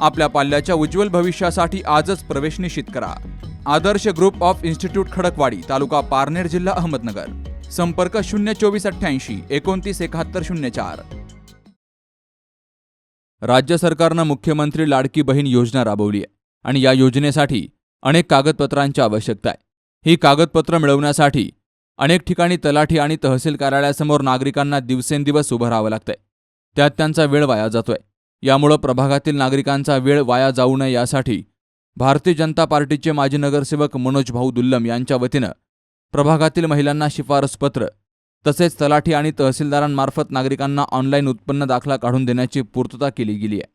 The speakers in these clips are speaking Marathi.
आपल्या पाल्याच्या उज्ज्वल भविष्यासाठी आजच प्रवेश निश्चित करा. Adarsh group of institute Khadakwadi तालुका पारनेर जिल्हा अहमदनगर. संपर्क शून्य चोवीस अठ्ठ्याऐंशी एकोणतीस एकाहत्तर शून्य चार. राज्य सरकारनं मुख्यमंत्री लाडकी बहीण योजना राबवली आहे आणि या योजनेसाठी अनेक कागदपत्रांची आवश्यकता आहे. ही कागदपत्रं मिळवण्यासाठी अनेक ठिकाणी तलाठी आणि तहसील कार्यालयासमोर नागरिकांना दिवसेंदिवस उभं राहावं लागतंय. त्यात त्यांचा वेळ वाया जातोय. यामुळं प्रभागातील नागरिकांचा वेळ वाया जाऊ नये यासाठी भारतीय जनता पार्टीचे माजी नगरसेवक मनोज भाऊ दुल्लम यांच्या वतीनं प्रभागातील महिलांना शिफारसपत्र तसेच तलाठी आणि तहसीलदारांमार्फत नागरिकांना ऑनलाईन उत्पन्न दाखला काढून देण्याची पूर्तता केली गेली आहे.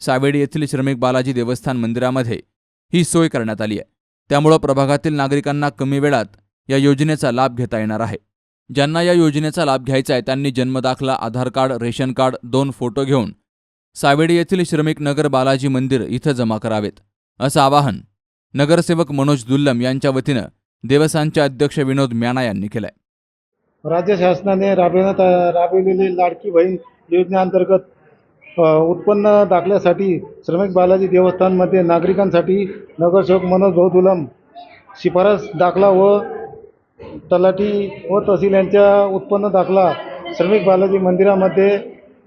सावेडी येथील श्रमिक बालाजी देवस्थान मंदिरामध्ये ही सोय करण्यात आली आहे. त्यामुळं प्रभागातील नागरिकांना कमी वेळात या योजनेचा लाभ घेता येणार आहे. ज्यांना या योजनेचा लाभ घ्यायचा आहे त्यांनी जन्मदाखला आधार कार्ड रेशन कार्ड दोन फोटो घेऊन सावेडी येथील श्रमिक नगर बालाजी मंदिर इथं जमा करावेत. असं आवाहन नगरसेवक मनोज दुल्लम यांच्या वतीनं देवस्थानचे अध्यक्ष विनोद म्याना यांनी केलंय. राज्य शासनाने राबविण्यात राबविलेली लाडकी बहीण योजनेअंतर्गत उत्पन्न दाखल्यासाठी श्रमिक बालाजी देवस्थानमध्ये नागरिकांसाठी नगरसेवक मनोज भाऊ दुलम शिफारस दाखला व तलाठी व तहसील यांच्या उत्पन्न दाखला श्रमिक बालाजी मंदिरामध्ये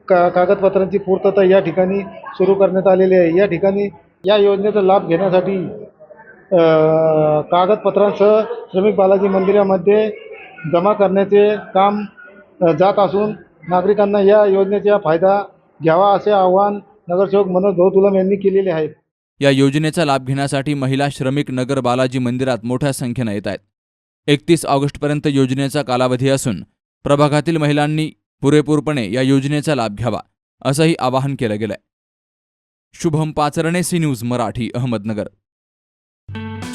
का कागदपत्रांची पूर्तता या ठिकाणी सुरू करण्यात आलेली आहे. या ठिकाणी या योजनेचा लाभ घेण्यासाठी कागदपत्रांसह श्रमिक बालाजी मंदिरामध्ये जमा करण्याचे काम जात असून नागरिकांना या योजनेचा फायदा घ्यावा असे आवाहन नगरसेवक मनोज भाऊ यांनी केलेले आहे. या योजनेचा लाभ घेण्यासाठी महिला श्रमिक नगर बालाजी मंदिरात मोठ्या संख्येनं येत आहेत. एकतीस ऑगस्टपर्यंत योजनेचा कालावधी असून प्रभागातील महिलांनी पुरेपूरपणे या योजनेचा लाभ घ्यावा असंही आवाहन केलं गेलंय. Shubham Pacharne C news Marathi Ahmednagar.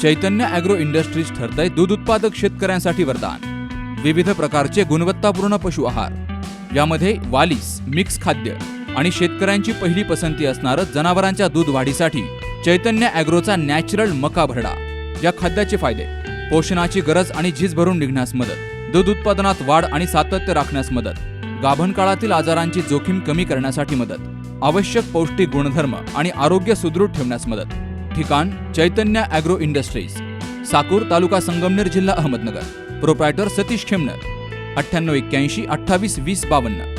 Chaitanya agro industries ठरतंय दूध उत्पादक शेतकऱ्यांसाठी वरदान. विविध प्रकारचे गुणवत्तापूर्ण पशु आहार. यामध्ये वालीस मिक्स खाद्य आणि शेतकऱ्यांची पहिली पसंती असणारं जनावरांच्या दूध वाढीसाठी चैतन्य अॅग्रोचा नॅचरल मका भरडा. या खाद्याचे फायदे पोषणाची गरज आणि झीज भरून निघण्यास मदत दूध उत्पादनात वाढ आणि सातत्य राखण्यास मदत. गाभण काळातील आजारांची जोखीम कमी करण्यासाठी मदत आवश्यक पौष्टिक गुणधर्म आणि आरोग्य सुदृढ ठेवण्यास मदत. ठिकाण चैतन्य अॅग्रो इंडस्ट्रीज साकूर तालुका संगमनेर जिल्हा अहमदनगर. प्रोप्रायटर सतीश खेमनर. अठ्ठ्याण्णव एक्क्याऐंशी अठ्ठावीस वीस बावन्न.